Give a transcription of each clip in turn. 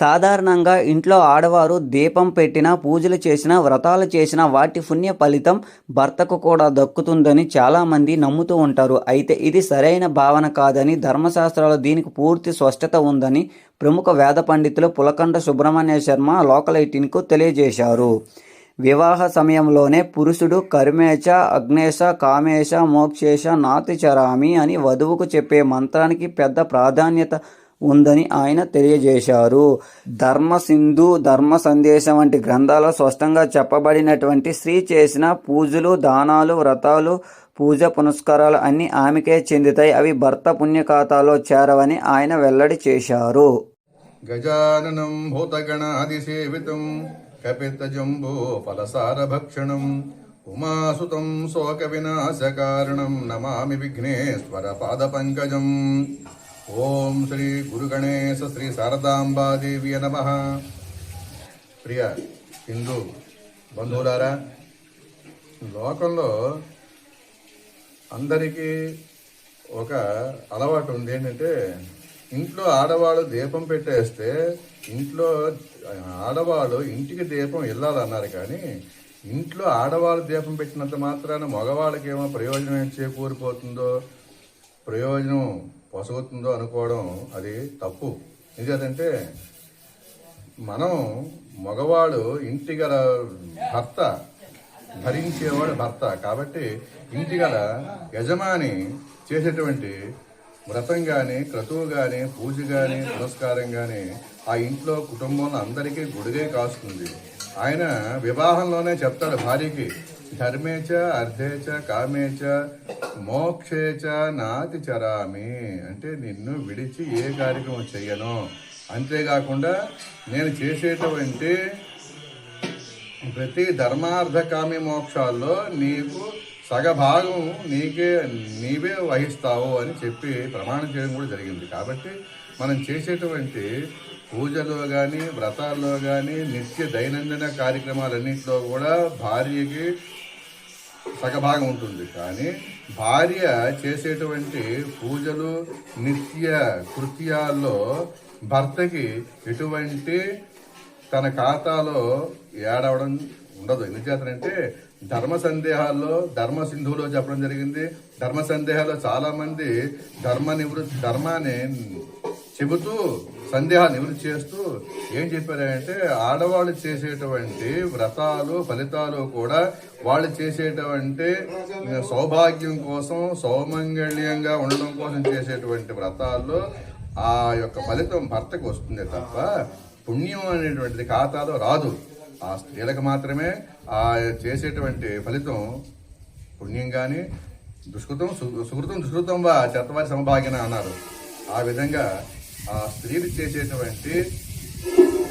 సాధారణంగా ఇంట్లో ఆడవారు దీపం పెట్టినా పూజలు చేసినా వ్రతాలు చేసినా వాటి పుణ్య ఫలితం భర్తకు కూడా దక్కుతుందని చాలామంది నమ్ముతూ ఉంటారు. అయితే ఇది సరైన భావన కాదని ధర్మశాస్త్రాలు దీనికి పూర్తి స్పష్టత ఉందని ప్రముఖ వేద పండితులు పులకండ సుబ్రహ్మణ్య శర్మ లోకల్ ఎయిటీన్కు తెలియజేశారు. వివాహ సమయంలోనే పురుషుడు కర్మేచ అగ్నేశ కామేశ మోక్షేశ నాతి చరామి అని వధువుకు చెప్పే మంత్రానికి పెద్ద ప్రాధాన్యత ఉందని ఆయన తెలియజేశారు. ధర్మ సింధు ధర్మ సందేశం వంటి గ్రంథాల్లో స్పష్టంగా చెప్పబడినటువంటి స్త్రీ చేసిన పూజలు దానాలు వ్రతాలు పూజ పునస్కారాలు అన్నీ ఆమెకే చెందుతాయి. అవి భర్త పుణ్యఖాతాలో చేరవని ఆయన వెల్లడి చేశారు. గజాననం భూతగణాదిసేవితం కపితజంబో ఫలసారభక్షణం ఉమాసుతం శోక వినాశకారణం నమామి విఘ్నేశ్వర పాదపంకజం. ఓం శ్రీ గురుగణేశ శ్రీ శారదాంబాదేవి నమ. ప్రియ హిందూ బంధువులారా లోకంలో అందరికీ ఒక అలవాటు ఉంది ఏంటంటే ఇంట్లో ఆడవాళ్ళు దీపం పెట్టేస్తే ఇంట్లో ఆడవాళ్ళు ఇంటికి దీపం వెళ్ళాలన్నారు కానీ ఇంట్లో ఆడవాళ్ళు దీపం పెట్టినంత మాత్రాన మగవాళ్ళకేమో ప్రయోజనం చేకూరిపోతుందో ప్రయోజనం పొసగుతుందో అనుకోవడం అది తప్పు. ఎందుకంటే మనం మగవాడు ఇంటి గల భర్త భరించేవాడు భర్త. కాబట్టి ఇంటి గల యజమాని చేసేటువంటి వ్రతం కానీ క్రతువు కానీ పూజ కానీ పురస్కారం కానీ ఆ ఇంట్లో కుటుంబంలో అందరికీ గుడిగే కాస్తుంది. ఆయన వివాహంలోనే చెప్తాడు భార్యకి ధర్మే చ అర్ధేచ మోక్షే చ నాతి చరామి. అంటే నిన్ను విడిచి ఏ కార్యక్రమం చెయ్యను. అంతేకాకుండా నేను చేసేటువంటి ప్రతి ధర్మార్థ కామ్య మోక్షాల్లో నీకు సగభాగం నీకే నీవే వహిస్తావు అని చెప్పి ప్రమాణం చేయడం కూడా జరిగింది. కాబట్టి మనం చేసేటువంటి పూజలో కానీ వ్రతాల్లో కానీ నిత్య దైనందిన కార్యక్రమాలన్నింటిలో కూడా భార్యకి సగభాగం ఉంటుంది. కానీ భార్య చేసేటువంటి పూజలు నిత్య కృత్యాల్లో భర్తకి ఎటువంటి తన ఖాతాలో ఏడవడం ఉండదు. ఎందుచేతనంటే ధర్మ సందేహాల్లో ధర్మ సింధువులో చెప్పడం జరిగింది. ధర్మ సందేహాల్లో చాలామంది ధర్మ నివృత్తి ధర్మాన్ని చెబుతూ సందేహాలు నివృత్తి చేస్తూ ఏం చెప్పారంటే ఆడవాళ్ళు చేసేటువంటి వ్రతాలు ఫలితాలు కూడా వాళ్ళు చేసేటువంటి సౌభాగ్యం కోసం సౌమంగళ్యంగా ఉండడం కోసం చేసేటువంటి వ్రతాల్లో ఆ యొక్క ఫలితం భర్తకు వస్తుంది తప్ప పుణ్యం అనేటువంటిది ఖాతాలో రాదు. ఆ స్త్రీలకు మాత్రమే ఆ చేసేటువంటి ఫలితం పుణ్యం కానీ దుష్కృతం సుకృతం దుష్కృతం వా చెత్తవారి సమభాగ్యన అన్నారు. ఆ విధంగా ఆ స్త్రీలు చేసేటువంటి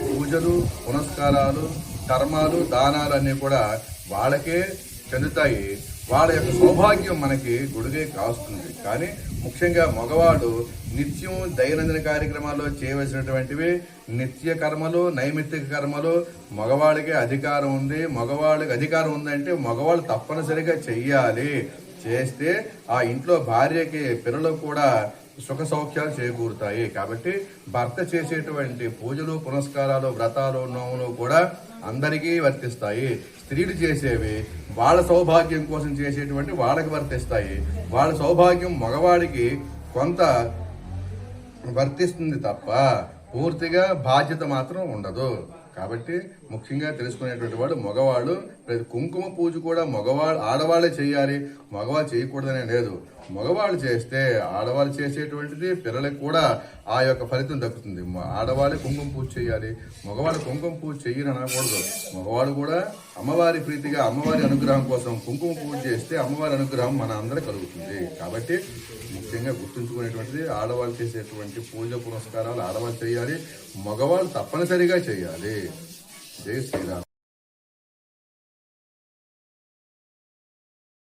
పూజలు పునస్కారాలు కర్మాలు దానాలు అన్నీ కూడా వాళ్ళకే చెందుతాయి. వాళ్ళ యొక్క సౌభాగ్యం మనకి గుడిగే కాస్తుంది. కానీ ముఖ్యంగా మగవాడు నిత్యం దైనందిన కార్యక్రమాల్లో చేయవలసినటువంటివి నిత్య కర్మలు నైమిత్తిక కర్మలు. మగవాడికి అధికారం ఉంది. మగవాళ్ళకి అధికారం ఉందంటే మగవాళ్ళు తప్పనిసరిగా చెయ్యాలి. చేస్తే ఆ ఇంట్లో భార్యకి పిల్లలకు కూడా సుఖ సౌఖ్యాలు చేకూరుతాయి. కాబట్టి భర్త చేసేటువంటి పూజలు పునస్కారాలు వ్రతాలు నోములు కూడా అందరికీ వర్తిస్తాయి. స్త్రీలు చేసేవి వాళ్ళ సౌభాగ్యం కోసం చేసేటువంటి వాళ్ళకి వర్తిస్తాయి. వాళ్ళ సౌభాగ్యం మగవాడికి కొంత వర్తిస్తుంది తప్ప పూర్తిగా బాధ్యత మాత్రం ఉండదు. కాబట్టి ముఖ్యంగా తెలుసుకునేటువంటి వాడు మగవాళ్ళు ప్రతి కుంకుమ పూజ కూడా మగవాళ్ళు ఆడవాళ్ళే చేయాలి. మగవాళ్ళు చేయకూడదనే లేదు. మగవాళ్ళు చేస్తే ఆడవాళ్ళు చేసేటువంటిది పిల్లలకు కూడా ఆ యొక్క ఫలితం దక్కుతుంది. ఆడవాళ్ళే కుంకుమ పూజ చేయాలి. మగవాళ్ళు కుంకుమ పూజ చేయని అనకూడదు. మగవాళ్ళు కూడా అమ్మవారి ప్రీతిగా అమ్మవారి అనుగ్రహం కోసం కుంకుమ పూజ చేస్తే అమ్మవారి అనుగ్రహం మన అందరికి కలుగుతుంది. కాబట్టి ముఖ్యంగా గుర్తుంచుకునేటువంటిది ఆడవాళ్ళు చేసేటువంటి పూజ పురస్కారాలు ఆడవాళ్ళు చేయాలి మగవాళ్ళు తప్పనిసరిగా చేయాలి. జై శ్రీరామ్.